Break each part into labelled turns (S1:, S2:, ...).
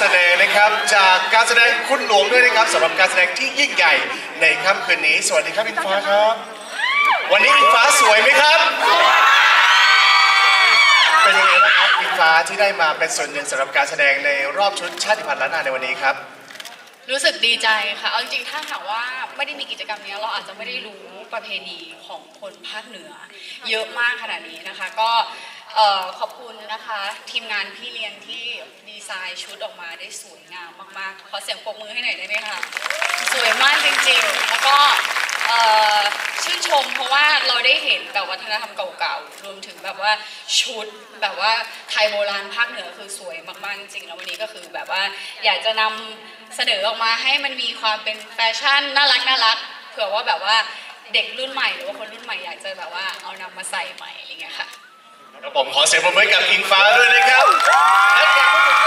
S1: แสดงนะครับ จากการแสดงคุณหลวงด้วยนะครับสำหรับการแสดงที่ยิ่งใหญ่ในค่ำคืนนี้ สวัสดีครับอินฟ้าครับ วันนี้อินฟ้าสวยไหมครับ เป็นยังไงบ้างครับอินฟ้าที่ได้มาเป็นส่วนหนึ่งสำหรับการแสดงในรอบชุดชาติพันธุ์ล้านนาในวันนี้ครับ
S2: รู้สึกดีใจค่ะ เอาจริงๆ ถ้าหากว่าไม่ได้มีกิจกรรมนี้เราอาจจะไม่ได้รู้ประเพณีของคนภาคเหนือ เยอะมากขนาดนี้นะคะ ก็เอ่อขอบคุณนะคะ ทีมงานพี่เลี้ยงที่ดีไซน์ชุดออกมาได้สวยงามมากๆ ขอเสียงปรบมือให้หน่อยได้ไหมคะ สวยมากจริงๆ แล้วก็เอ่อาเราได้เห็นแบบวัฒนธรรมเก่าๆ รวมถึงแบบว่าชุดแบบว่าไทยโบราณภาคเหนือคือสวยมากๆจริงๆ แล้ววันนี้ก็คือแบบว่าอยากจะนำเสนอออกมาให้มันมีความเป็นแฟชั่นน่ารักน่ารักเผื่อว่าแบบว่าเด็กรุ่นใหม่หรือว่าคนรุ่นใหม่อยากจะแบบว่าเอานำมาใส่ใหม่อะไรเงี้ยค่ะ
S1: ครับผมขอเสียงปรบมือกับอิงฟ้าด้วยนะครับ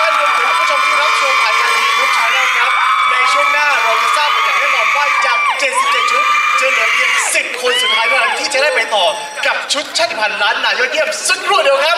S1: ได้ไปต่อกับชุดชาติพันธุ์ล้านนายอดเยี่ยมสุดรวดเดียวครับ